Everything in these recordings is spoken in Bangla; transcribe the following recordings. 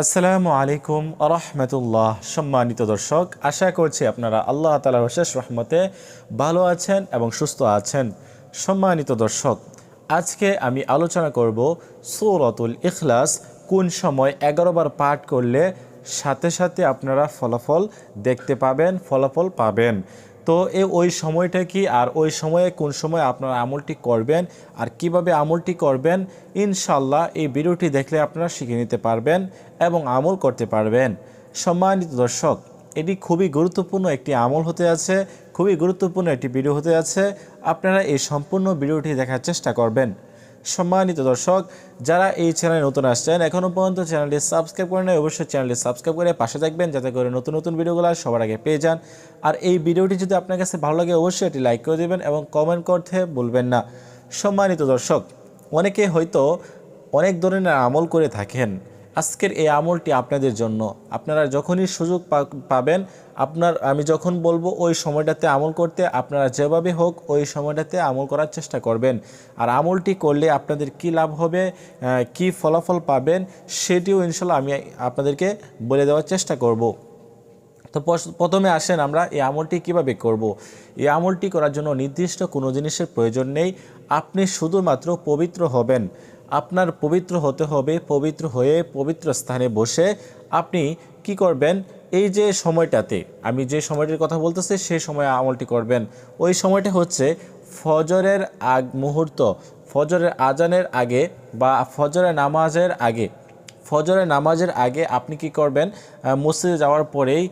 আসসালামু আলাইকুম আরহামতুল্লাহ। সম্মানিত দর্শক, আশা করছি আপনারা আল্লাহ তালার শেষ রহমতে ভালো আছেন এবং সুস্থ আছেন। সম্মানিত দর্শক, আজকে আমি আলোচনা করব সৌরতুল ইখলাস, কোন সময় এগারো বার পাঠ করলে সাথে সাথে আপনারা ফলাফল দেখতে পাবেন, ফলাফল পাবেন। তো এ ওই সময়টা কি আর ওই সময়ে কোন সময় আপনারা আমলটি করবেন আর কীভাবে আমলটি করবেন ইনশাল্লাহ এই ভিডিওটি দেখলে আপনারা শিখে নিতে পারবেন এবং আমল করতে পারবেন। সম্মানিত দর্শক, এটি খুবই গুরুত্বপূর্ণ একটি আমল হতে আছে, খুবই গুরুত্বপূর্ণ একটি ভিডিও হতে আছে। আপনারা এই সম্পূর্ণ ভিডিওটি দেখার চেষ্টা করবেন। সম্মানিত দর্শক, যারা এই চ্যানেলে নতুন আসছেন এখনও পর্যন্ত চ্যানেলটি সাবস্ক্রাইব করে নেয় অবশ্যই চ্যানেলটি সাবস্ক্রাইব করে পাশে থাকবেন, যাতে করে নতুন নতুন ভিডিওগুলো সবার আগে পেয়ে যান। আর এই ভিডিওটি যদি আপনার কাছে ভালো লাগে, অবশ্যই এটি লাইক করে দেবেন এবং কমেন্ট করতে বলবেন না। সম্মানিত দর্শক, অনেকে হয়তো অনেক ধরনের আমল করে থাকেন। আজকের এই আমলটি আপনাদের জন্য। আপনারা যখনই সুযোগ পাবেন, আপনার, আমি যখন বলব ওই সময়টাতে আমল করতে, আপনারা যেভাবে হোক ওই সময়টাতে আমল করার চেষ্টা করবেন। আর আমলটি করলে আপনাদের কি লাভ হবে কি ফলাফল পাবেন, সেটিও ইনশাল্লাহ আমি আপনাদেরকে বলে দেওয়ার চেষ্টা করব। তো প্রথমে আসেন আমরা এই আমলটি কীভাবে করব। এই আমলটি করার জন্য নির্দিষ্ট কোনো জিনিসের প্রয়োজন নেই। আপনি শুধুমাত্র পবিত্র হবেন। আপনার পবিত্র হতে হবে, পবিত্র হয়ে পবিত্র স্থানে বসে আপনি কি করবেন? এই যে সময়টাতে, আমি যে সময়টির কথা বলতেছি সেই সময় আমলটি করবেন। ওই সময়টা হচ্ছে ফজরের আগ মুহূর্ত, ফজরের আজানের আগে বা ফজরের নামাজের আগে। ফজরের নামাজের আগে আপনি কি করবেন? মসজিদে যাওয়ার পরেই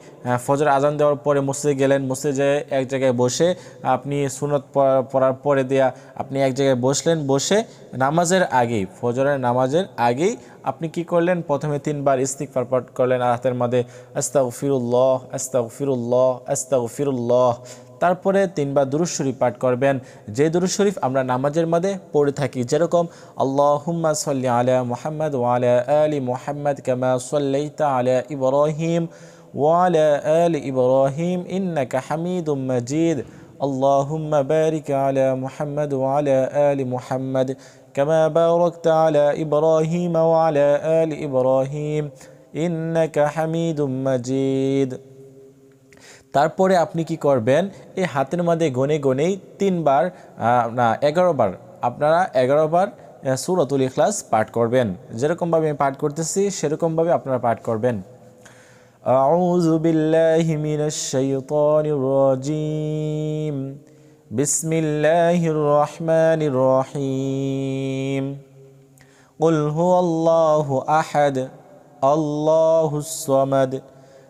ফজর আজান দেওয়ার পরে মসজিদে গেলেন, মসজিদে এক জায়গায় বসে আপনি সুনত পড়া- পড়ার পরে দেয়া আপনি এক জায়গায় বসলেন, বসে নামাজের আগেই, ফজরের নামাজের আগেই আপনি কি করলেন? প্রথমে তিনবার ইস্তিকফার পাঠ করলেন, আর হাতের মধ্যে আস্তাগ ফিরুল্লাহ আস্তাগ ফিরুল্লাহ আস্তাগ ফিরুল্লাহ তারপরে তিনবার দুরুজ শরীফ পাঠ করবেন যে দুরুজ শরীফ আমরা নামাজের মধ্যে পড়ে থাকি যেরকম আল্লাহুম্মা সাল্লি আলা মুহাম্মদ ওয়ালা আলি মুহাম্মদ কামা সাল্লাইতা আলা ইব্রাহিম ওয়ালা আলি ইব্রাহিম ইন্নাকা হামিদুম মাজিদ اللهم بارك على محمد وعلى آل محمد كما باركت على إبراهيم وعلى آل إبراهيم إنك حميد مجيد তারপরে আপনি কি করবেন এই হাতের মধ্যে গনে গনেই তিনবার আহ, না এগারো বার আপনারা এগারো বার আহ, সূরাতুল ইখলাস পাঠ করবেন যেরকমভাবে আমি পাঠ করতেছি সেরকমভাবে আপনারা পাঠ করবেন أعوذ بالله من الشيطان الرجيم بسم الله الرحمن الرحيم قل هو الله أحد الله الصمد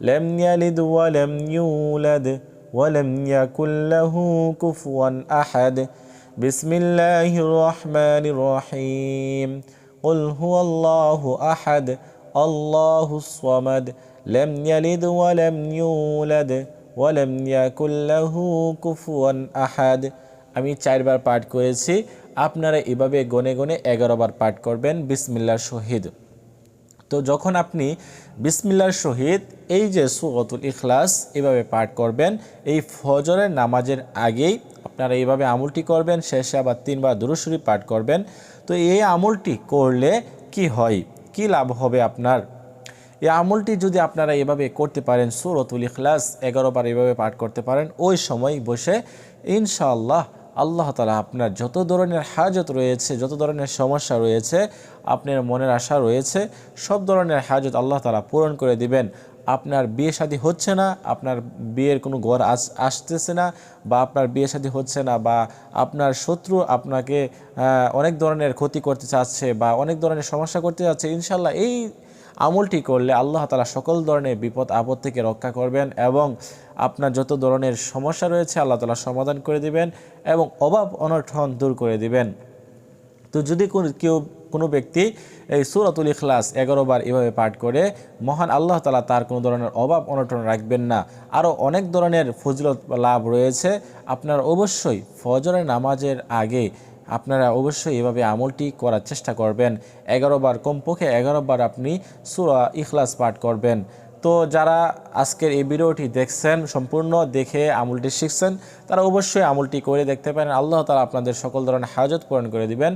لم يلد ولم يولد ولم يكن له كفوا أحد بسم الله الرحمن الرحيم قل هو الله أحد الله الصمد لم يلد ولم يولد ولم يكن له كفوا أحد আমি চারবার পাঠ করেছি আপনারা এভাবে গনে গনে এগারো বার পাঠ করবেন বিসমিল্লার শহীদ তো যখন আপনি বিসমিল্লার সহিত এই যে সুরতুল ইখলাস এভাবে পাঠ করবেন, এই ফজরের নামাজের আগেই আপনারা এইভাবে আমলটি করবেন, শেষে আবার তিনবার দুরুশরী পাঠ করবেন। তো এই আমলটি করলে কি হয়? কি লাভ হবে আপনার? এই আমলটি যদি আপনারা এভাবে করতে পারেন, সুরতুল ইখলাস এগারো বার এভাবে পাঠ করতে পারেন, ওই সময় বসে ইনশাআল্লাহ আল্লাহ তালা আপনার যত ধরনের হাজত রয়েছে, যত ধরনের সমস্যা রয়েছে, আপনার মনের আশা রয়েছে, সব ধরনের হাজত আল্লাহ তালা পূরণ করে দিবেন। আপনার বিয়ে শাদী হচ্ছে না, আপনার বিয়ের কোনো ঘর আস, আসতেছে না বা আপনার বিয়ে শাদী হচ্ছে না বা আপনার শত্রু আপনাকে অনেক ধরনের ক্ষতি করতে চাচ্ছে বা অনেক ধরনের সমস্যা করতে চাচ্ছে ইনশাল্লাহ এই আমলটি করলে আল্লাহ তালা সকল ধরনের বিপদ, আপদ থেকে রক্ষা করবেন এবং আপনার যত ধরনের সমস্যা রয়েছে আল্লাহ তালা সমাধান করে দিবেন এবং অভাব, অনটন দূর করে দিবেন। তো যদি কেউ, কোনো ব্যক্তি এই সুরাতুল ইখলাস এগারো বার এভাবে পাঠ করে, মহান আল্লাহ তালা তার কোনো ধরনের অভাব, অনটন রাখবেন না। আরও অনেক ধরনের ফজলত লাভ রয়েছে। আপনার অবশ্যই ফজরের নামাজের আগে আপনারা অবশ্যই এভাবে আমলটি করার চেষ্টা করবেন। এগারো বার কমপক্ষে এগারো বার আপনি সুরা ইখলাস পাঠ করবেন। তো যারা আজকের এই ভিডিওটি দেখছেন, সম্পূর্ণ দেখে আমলটি শিখছেন, তারা অবশ্যই আমলটি করে দেখতে পারেন। আল্লাহ তালা আপনাদের সকল ধরনের হাজত পূরণ করে দিবেন।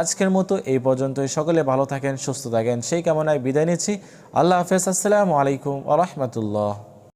আজকের মতো এই পর্যন্তই। সকলে ভালো থাকেন, সুস্থ থাকেন। সেই কামনায় বিদায় নিচ্ছি। আল্লাহ হাফেজ। আসসালামু আলাইকুম আ রহমতুল্লাহ।